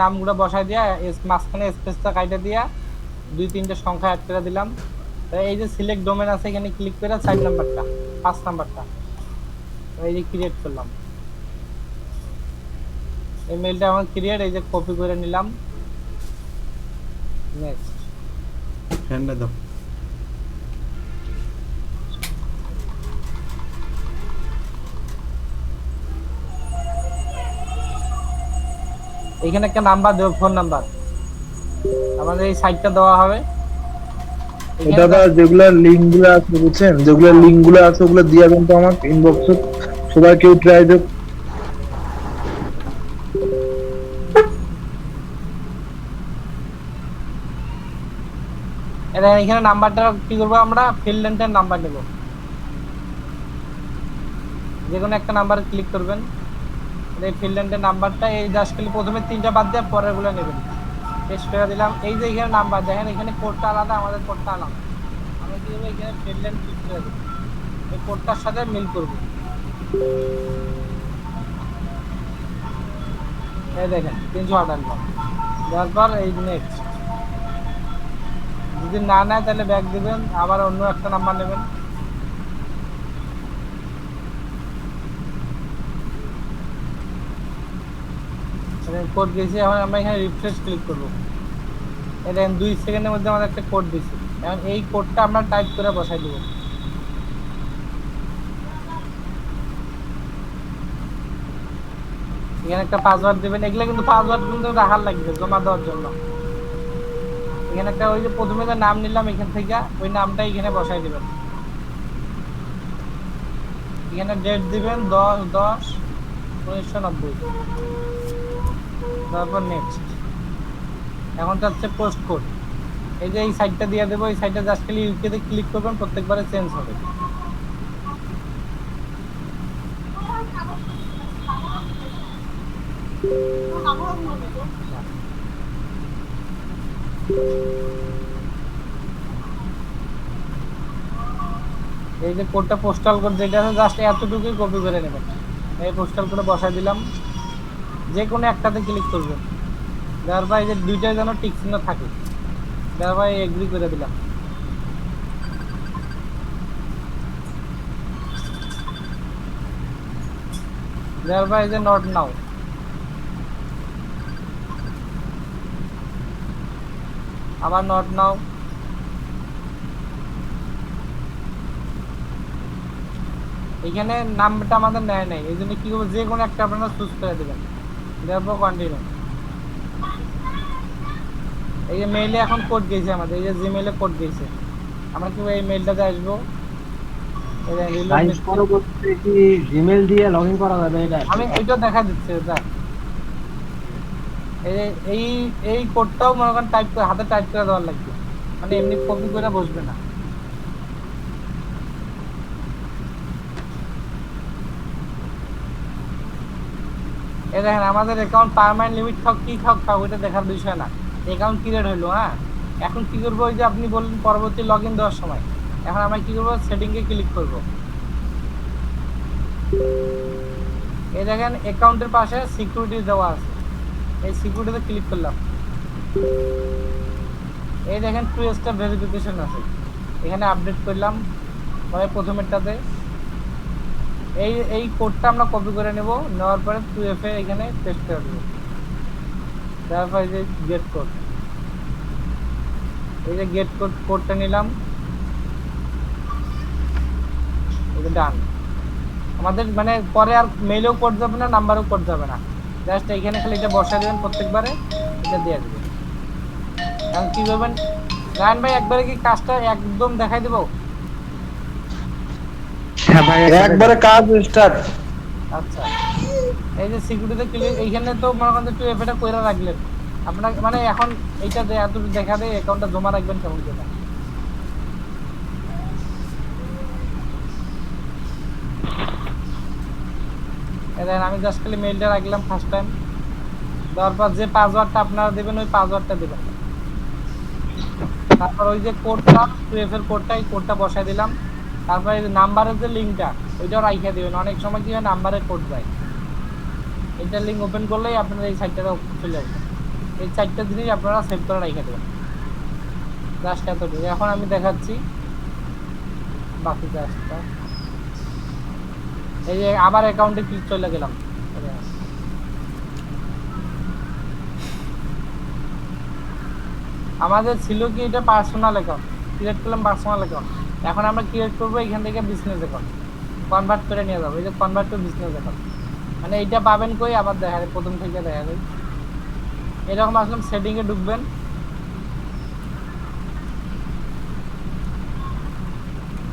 নামগুলো বসাই দিয়া মাঝখানে স্পেসটা কাইটা দিয়া দুই তিনটা সংখ্যা অ্যাড করে দিলাম। এই যে সিলেক্ট ডোমেন আছে, এখানে ক্লিক করে চার নাম্বারটা পাঁচ নাম্বারটা এই যে ক্রিয়েট করলাম। এই মেলটা আমার ক্রিয়েট এই যে কপি করে নিলাম। নেক্সট হ্যান্ডে দাও। এখানে একটা নাম্বার দেবো ফোন নাম্বার। আমাদের এই সাইটটা দেওয়া হবে। দাদা যেগুলা লিঙ্কগুলো আছে বুঝছেন? যেগুলা লিঙ্কগুলো আছে ওগুলো দিয়ে দেন তো আমার ইনবক্সে সবাই কেউ ট্রাই এটা এখানে নাম্বারটা কি করব আমরা? ফিল্ডেন্টের নাম্বার নেব যে কোনো একটা নাম্বারে ক্লিক করবেন। এই ফিল্ডেন্টের নাম্বারটা এই খালি প্রথমে তিনটা বাদ দিয়ে, পরেরগুলো নেবেন। টেস্ট করে দিলাম। এই যে এখানে নাম্বার, দেখেন এখানে কোডটা আলাদা, আমাদের কোডটা আলাদা। আমরা কি করব এখানে ফিল্ডেন্ট ক্লিক করে দেবো। এই কোডটার সাথে মিল করব। এই দেখেন, তিনশো আটান্ন। দেওয়ার পর এই নেক্সট যদি না নেয় তাহলে ব্যাগ দিবেন, আবার অন্য একটা নাম্বার নেবেন। কোড দিয়েছি, এখন আমরা এখানে রিফ্রেশ ক্লিক করব। এটা দুই সেকেন্ডের মধ্যে আমাদের একটা কোড দিয়েছি। এখন এই কোডটা আমরা টাইপ করে বসাই দেবো। এখানে একটা পাসওয়ার্ড দেবেন, এগুলো কিন্তু পাসওয়ার্ড কিন্তু রাখার লাগবে, জমা দেওয়ার জন্য। এখানে একটা ওই যে প্রথমে নাম নিলাম এখান থেকে, ওই নামটা এখানে বসাই দিবেন। এখানে ডেট দিবেন দশ দশ, উনিশশো নব্বই। তারপর নেক্সট এখন তো হচ্ছে পোস্ট কোড এই যে এই সাইটটা দিয়ে দেবো, এই সাইটটা জাস্ট খালি ইউকেতে ক্লিক করবেন, প্রত্যেকবারে চেঞ্জ হবে। এই যে কোডটা পোস্টাল কোড যেটা আছে জাস্ট এতটুকুই কপি করে নেবেন। এই পোস্টাল কোডে বসাই দিলাম। যে কোনো একটাতে ক্লিক করবেন দেওয়ার এই যে দুইটাই যেন টিক চিহ্ন থাকে। দেওয়ার পর এগ্রি করে দিলাম। দেওয়ার এই যে নট নাও আবার নট নাও এখানে নামটা আমাদের নেয় নাই। এই জন্য কি করব? যে কোনো একটা আপনারা চুজ করে দেবেন। পর কন্টিনিউ এই যে মেইলে এখন কোড গেছে আমাদের এই যে জিমেইলে কোড গেছে আমরা কি এই মেইলটাতে আসব? কি জিমেল দিয়ে লগ ইন করা যাবে এটা? আমি এটা দেখা দিচ্ছে এটা এই এই এই কোডটাও মনে করেন টাইপ করে হাতে টাইপ করে দেওয়ার লাগবে। মানে এমনি কপি করে বসবে না। এই দেখেন, আমাদের অ্যাকাউন্ট পারমানেন্ট লিমিট থাক কি থাক থাক ওইটা দেখার বিষয় না। অ্যাকাউন্ট ক্রিয়েট হইল হ্যাঁ? এখন কি করব, ওই যে আপনি বললেন পরবর্তী লগ ইন দেওয়ার সময়। এখন আমরা কি করব সেটিংয়ে ক্লিক করব। এই দেখেন অ্যাকাউন্টের পাশে সিকিউরিটি দেওয়া আছে। এই সিকিউরিটিতে ক্লিক করলাম। এই দেখেন টু স্টেপ ভেরিফিকেশন আছে। এখানে আপডেট করলাম। পরে প্রথমেরটাতে এই এই কোডটা আমরা কপি করে নেব, নেওয়ার পরে টু এফ এ এখানে পেস্ট করে তারপর যে গেট কোড এই যে গেট কোড কোডটা নিলাম। ডান আমাদের মানে পরে আর মেইলেও কোড যাবে না নাম্বারও কোড যাবে না। জাস্ট এখানে খালি এটা বসা দেবেন প্রত্যেকবারে, এটা দিয়ে দেবেন। এখন কি করবেন? রায়ন ভাই, একবারে কি কাজটা একদম দেখাই দেবো? একবারে কাজ স্টার্ট আচ্ছা। এই যে সিকিউরিটিতে ক্লিক এইখানে তো মনে করেন একটু এফএটা কইরা রাখলেন। আপনার মানে এখন এইটা দে এত দেখা দেয় অ্যাকাউন্টটা জমা রাখবেন কেমন করে? দেখেন আমি জাস্ট খালি মেইলটা রাখলাম ফার্স্ট টাইম দেওয়ার পর যে পাসওয়ার্ডটা আপনারা দেবেন ওই পাসওয়ার্ডটা দেবেন। তারপর ওই যে কোডটা টুএফ এর কোডটা এই কোডটা বসাই দিলাম। তারপর নাম্বারের যে লিঙ্কটা, ওইটাও রাইখা দেবেন। অনেক সময় কি হয় নাম্বারের কোড যায়। এটা লিঙ্ক ওপেন করলেই আপনার এই সাইটটা চলে যাবে এই চারটা জিনিস আপনারা সেভ করে রেখে দেবেন। জাস্ট এতটুকু এখন আমি দেখাচ্ছি। বাকি কাজটা এই যে আবার অ্যাকাউন্টে ক্লিক চলে গেলাম। আমাদের ছিল কি এটা পার্সোনাল অ্যাকাউন্ট ক্রিয়েট করলাম পার্সোনাল অ্যাকাউন্ট এখন আমরা ক্রিয়েট করব? এখান থেকে বিজনেস অ্যাকাউন্ট কনভার্ট করে নিয়ে যাব। এই যে কনভার্ট টু বিজনেস অ্যাকাউন্ট মানে এইটা পাবেন কই? আবার দেখা যায় প্রথম থেকে দেখা যায় এরকম আসলাম সেটিংয়ে ঢুকবেন।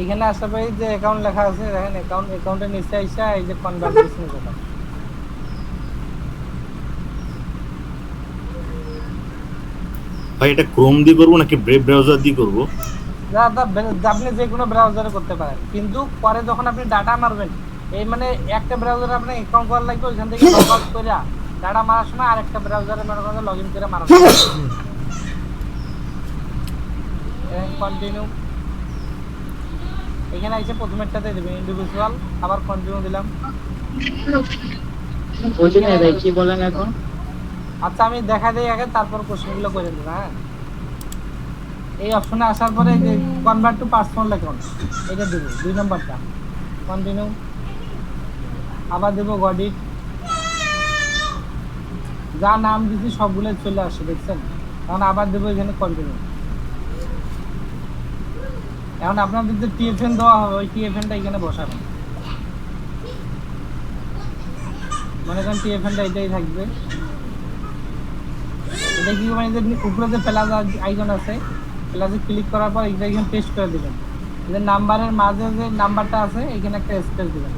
এইখানে আসার পরে যে অ্যাকাউন্ট লেখা আছে, দেখেন অ্যাকাউন্ট অ্যাকাউন্টের নিচে আইসা এই যে কনভার্ট বিজনেস অ্যাকাউন্ট ভাই, এটা ক্রোম দিয়ে করব নাকি ব্রেভ ব্রাউজার দিয়ে করব? আপনি যে কোনো ব্রাউজারে করতে পারেন। কিন্তু পরে যখন আপনি ডাটা মারবেন এই মানে একটা ব্রাউজারে আপনি অ্যাকাউন্ট করা লাগবে ওইখান থেকে লগ আউট করে ডাটা মারার সময় আরেকটা ব্রাউজারে মনে করেন লগ ইন করে মারা কন্টিনিউ এখানে এসে প্রথমেরটাতে দেবেন ইন্ডিভিজুয়াল আবার কন্টিনিউ দিলাম। ভাই কি বলেন এখন? আচ্ছা আমি দেখা দিই আগে তারপর কোশ্চেনগুলো করে দেবো হ্যাঁ? এই অপশনে আসার পরে যে কনভার্ট টু পার্সোনাল অ্যাকাউন্ট এটা দেবো, দুই নম্বরটা। কন্টিনিউ আবার দেবো গডিট যা নাম দিচ্ছি সবগুলো চলে আসে, দেখছেন? এখন আবার দেবো এখানে কন্টিনিউ এখন আপনাদের যে টিএফএন দেওয়া হবে, ওই টিএফএনটা এখানে বসাবেন। মনে করেন টিএফএনটা এটাই থাকবে। এটা কি মানে উপরে যে প্লাস আইকন আছে প্লাসে ক্লিক করার পর এটা এখানে পেস্ট করে দিবেন। যে নাম্বারের মাঝে যে নাম্বারটা আছে, এখানে একটা স্পেস দেবেন।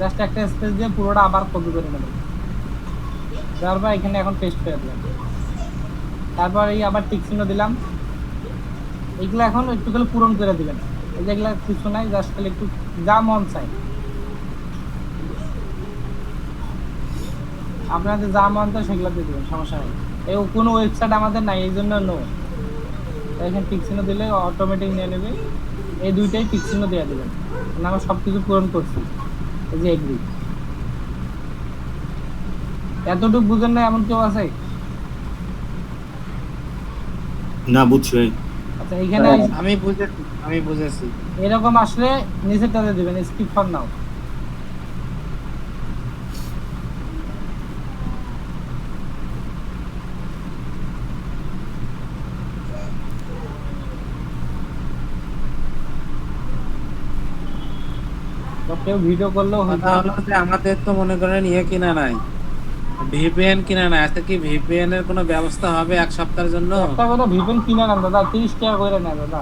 জাস্ট একটা স্পেস দিয়ে পুরোটা আবার কপি করে নেবেন। দেওয়ার পর এখানে এখন পেস্ট করে দিবেন। তারপর এই আবার টিক চিহ্ন দিলাম। এইগুলো এখন একটু খালি পূরণ করে দিবেন। এই যে এগুলো কিছু নাই জাস্ট খালি একটু যা মন চাই আপনাদের যা মন চায় সেগুলো দিয়ে দেবেন, সমস্যা নেই। এই কোনো ওয়েবসাইট আমাদের নাই, এই জন্য নো এখানে টিক চিহ্ন দিলে অটোমেটিক নিয়ে নেবে। এই দুইটাই টিক চিহ্ন দিয়ে দেবেন মানে আমরা সব কিছু পূরণ করছি। এই যে এগ্রি এতটুকু বুঝেন না এমন কেউ আছে? না বুঝছি ভাই। আচ্ছা এখানে আমি বুঝেছি আমি বুঝেছি। এরকম আসলে নিচেরটাতে দেবেন স্কিপ ফর নাও তো কেউ ভিডিও করলেও কথা হলো যে আমাদের তো মনে করেন ইয়ে কিনা নাই ভিপিএন কিনা নাই আজকে কি ভিপিএন এর কোনো ব্যবস্থা হবে এক সপ্তাহের জন্য? একটা করে ভিপেন কিনে নেন দাদা তিরিশ টাকা করে নেন দাদা।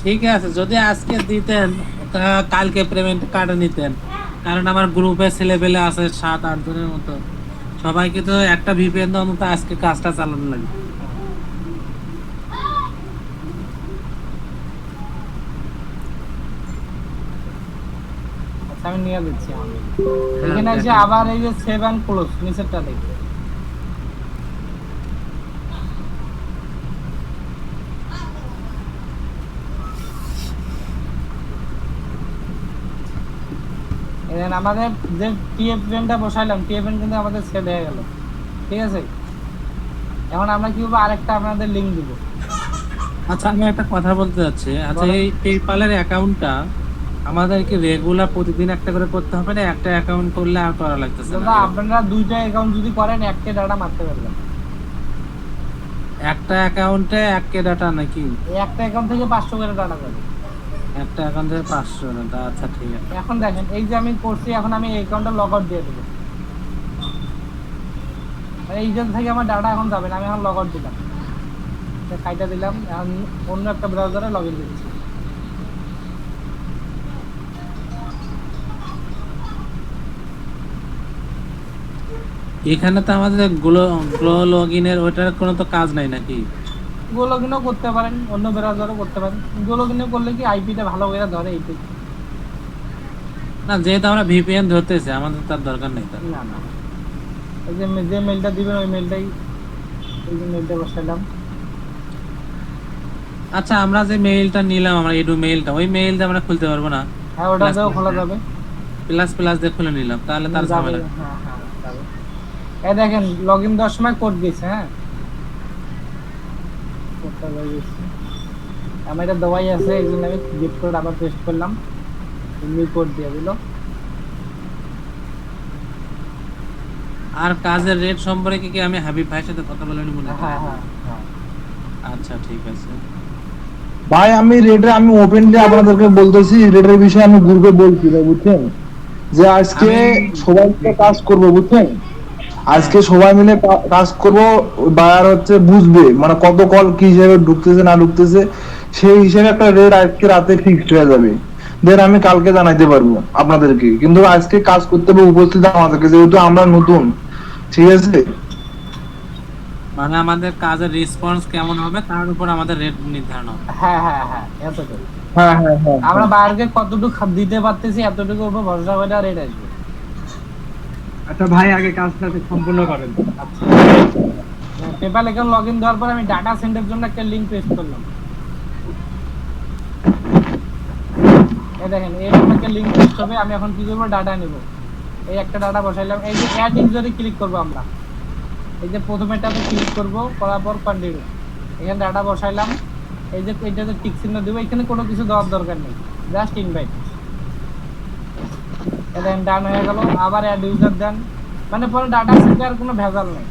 ঠিক আছে যদি আজকে দিতেন তা কালকে পেমেন্ট কার্ডে নিতেন। কারণ আমার গ্রুপে ছেলে পেলে আছে সাত আট জনের মতো। সবাইকে তো একটা ভিপিএন তো অন্তত আজকে কাজটা চালানো লাগে আচ্ছা আমি নিয়ে দিচ্ছি আমি। এখানে এসে আবার এই যে সেভ অ্যান্ড ক্লোজ নিচেরটা দেখি। এখানে আমাদের যে টিএফ বসাইলাম টিএফ কিন্তু আমাদের সেভ হয়ে গেল। ঠিক আছে? এখন আমরা কি করব? আরেকটা আপনাদের লিঙ্ক দিব। আচ্ছা আমি একটা কথা বলতে চাচ্ছি। আচ্ছা। এই পেপালের অ্যাকাউন্টটা আমাদেরকে রেগুলার প্রতিদিন একটা করে করতে হবে না একটা অ্যাকাউন্ট করলে আর করা লাগতেছে না। আপনারা দুইটা অ্যাকাউন্ট যদি করেন একটা ডাটা মারতে পারবেন। একটা অ্যাকাউন্টে এক কে ডাটা নাকি? এই একটা অ্যাকাউন্ট থেকে পাঁচশো করে ডাটা যাবে একটা অ্যাকাউন্টে পাঁচশো ডাটা আচ্ছা ঠিক আছে। এখন দেখেন এই যে আমি করছি এখন আমি এই অ্যাকাউন্টে লগ আউট দিয়ে দেবো। এই যে থেকে আমার ডাটা এখন যাবে না আমি এখন লগ আউট দিলাম কাইটা দিলাম এখন অন্য একটা ব্রাউজারে লগ ইন দিচ্ছি। এখানে তো আমাদের গ্লো গ্লো লগ ইনের ওইটার কোনো তো কাজ নাই নাকি? গো লগ ইনও করতে পারেন অন্য ব্রাউজারও করতে পারেন। গো লগইনও করলে কি আইপিটা ভালো করে ধরে এইটুকু না যেহেতু আমরা ভিপিএন ধরতেছি আমাদের তার দরকার নেই তার না না। এই যে মে- যে মেলটা দিবেন ওই মেলটাই এই যে মেলটা বসাইলাম আচ্ছা আমরা যে মেইলটা নিলাম আমরা এডু মেইলটা ওই মেইলটা আমরা খুলতে পারব না। হ্যাঁ ওটাতেও খোলা যাবে। প্লাস প্লাস দিয়ে খুলে নিলাম তাহলে তার ঝামেলা হ্যাঁ। এই দেখেন লগ ইন দেওয়ার সময় কোড দিয়েছে হ্যাঁ? কোডটা আমার এটা দেওয়াই আছে এই জন্য আমি গিফট কোড আবার পেস্ট করলাম। এমনি কোড দিয়ে দিল। আর কাজের রেট সম্পর্কে কি আমি হাবিব ভাইয়ের সাথে কথা বলে নিব হ্যাঁ হ্যাঁ হ্যাঁ। আচ্ছা ঠিক আছে। ভাই আমি রেটে আমি ওপেনলি আপনাদেরকে বলতেছি রেটের বিষয়ে আমি গ্রুপে বলছি ভাই বুঝছেন? যে আজকে আমি- সবাই কাজ করব বুঝছেন? আজকে সবাই মিলে কাজ করব বায়ার হচ্ছে বুঝবে মানে কত কল কি হিসেবে ঢুকতেছে না ঢুকতেছে সেই হিসেবে একটা রেট আজকে রাতে ফিক্সড হয়ে যাবে। দেন আমি কালকে জানাইতে পারব আপনাদেরকে। কিন্তু আজকে কাজ করতে হবে উপস্থিত আমাদেরকে যেহেতু আমরা নতুন ঠিক আছে? মানে আমাদের কাজের রেসপন্স কেমন হবে তার উপর আমাদের রেট নির্ধারণ হবে। হ্যাঁ হ্যাঁ হ্যাঁ এতটুকু। হ্যাঁ হ্যাঁ হ্যাঁ আমরা বাইরকে কতটুকু দিতে পারতেছি এতটুকু উপর ভরসা করে রেট আসবে। আচ্ছা ভাই, আগে কাজটা সম্পূর্ণ করেন। পেপাল অ্যাকাউন্ট লগ ইন দেওয়ার পর আমি ডাটা সেন্ডের জন্য একটা লিঙ্ক পেস্ট করলাম। এই দেখেন এরকম একটা লিঙ্ক পেস্ট হবে, আমি এখন কি করব? ডাটা নেব। এই একটা ডাটা বসাইলাম। এই যে অ্যাড ইউজারে ক্লিক করব আমরা, এই যে প্রথমেটাতে ক্লিক করব, করার পর কন্টিনিউ এখানে ডাটা বসাইলাম। এই যে এটাতে টিক চিহ্ন দেবো, এখানে কোনো কিছু দেওয়ার দরকার নেই। জাস্ট ইনভাইট এটা ডান হয়ে গেল। আবার অ্যাড ইউজার দেন। মানে পরে ডাটা সেন্টে আর কোনো ভেজাল নেই।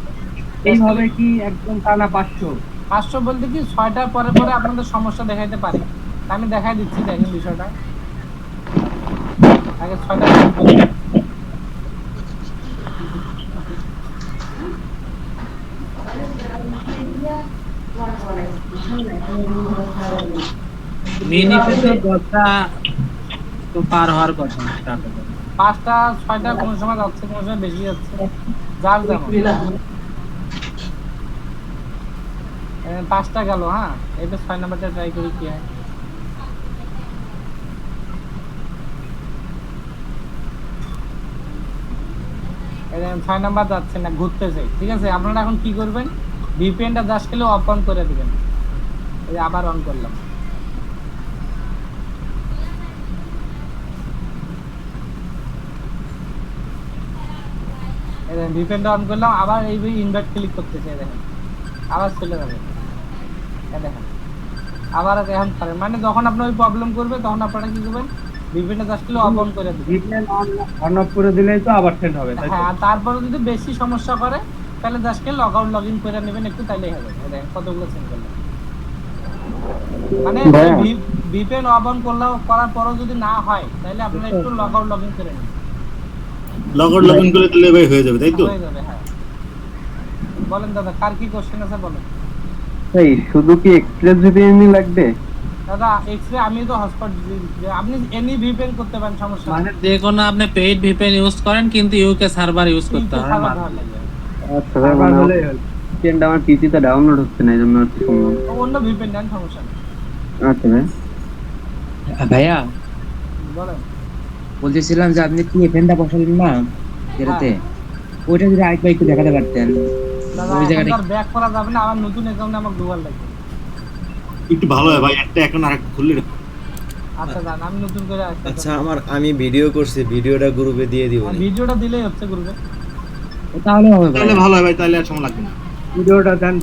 এইভাবে কি একদম টানা পাঁচশো? পাঁচশো বলতে কি ছয়টার পরে পরে আপনাদের সমস্যা দেখাইতে পারে। আমি দেখাই দিচ্ছি দেখেন বিষয়টা। আগে ছয়টা। মিনিটে তো দশটা তো পার হওয়ার কথা পাঁচটা, ছয়টা কোনো সময় যাচ্ছে, কোনো সময় বেশি যাচ্ছে। যার যেমন। পাঁচটা গেল হ্যাঁ? এটা ছয় নাম্বারটা ট্রাই করি কি হয়। ছয় নাম্বার যাচ্ছে না ঘুরতেছে ঠিক আছে? আপনারা এখন কি করবেন? ভিপিএনটা জাস্ট খেলে অফ অন করে দিবেন। আবার অন করলাম। ভিপিএনটা অন করলাম আবার এই ইনভার্ট ক্লিক করতেছে দেখেন। আবার চলে যাবে। দেখেন। আবার এখন মানে যখন আপনার ওই প্রবলেম করবে তখন আপনারা কি করবেন? জাস্ট অফ অন করে দিবেন। ভিপিএন অন অফ করে দিলেই তো আবার সেন্ড হবে হ্যাঁ তারপরে যদি বেশি সমস্যা করে তাহলে জাস্টকে লগ আউট লগ ইন করে নেবেন একটু তাইলেই হবে। দেখেন কতগুলো সেন্ড করলাম। মানে অফ অন করলেও করার পরও যদি না হয় তাহলে আপনারা একটু লগ আউট লগ ইন করে নেবেন। লগ আউট লগ ইন করে দিলে ভাই হয়ে যাবে তাই তো? হয়ে যাবে হ্যাঁ। বলেন দাদা কার কি কোশ্চেন আছে বলেন? এই শুধু কি এক্সপ্রেস ভিপিএনই লাগবে? দাদা এক্সরে আমি তো হটস্পট আপনি এনি ভিপিএন করতে পারেন সমস্যা মানে যে কোনো আপনি পেইড ভিপিএন ইউজ করেন কিন্তু ইউকে সার্ভার ইউজ করতে হবে। মাত্র। আচ্ছা আবার মানে হলেই হলো। VPN আমার পিসিতে ডাউনলোড হচ্ছে না এই জন্য আর কি শুনলাম। তো অন্য ভিপিএন নেন সমস্যা আচ্ছা ভাই। ভাইয়া বলেন। বলতেছিলাম যে আপনি কি এফএনটা বসালেন না যেটাতে ওইটা যদি আরেকবার একটু দেখাতে পারতেন। ওই জায়গাটা ব্যাক করা যাবে না আমার নতুন অ্যাকাউন্টে আমাকে দুবার লাগবে। একটু ভালো হয় ভাই একটা এখন আরেকটা খুললে আচ্ছা দাদা আমি নতুন করে আসছি আচ্ছা আমার আমি ভিডিও করছি ভিডিওটা গ্রুপে দিয়ে দিব। ভিডিওটা দিলেই হচ্ছে গ্রুপে তাহলে হবে তাহলে ভালো হয় ভাই তাহলে আর সময় লাগবে না। ভিডিওটা দেন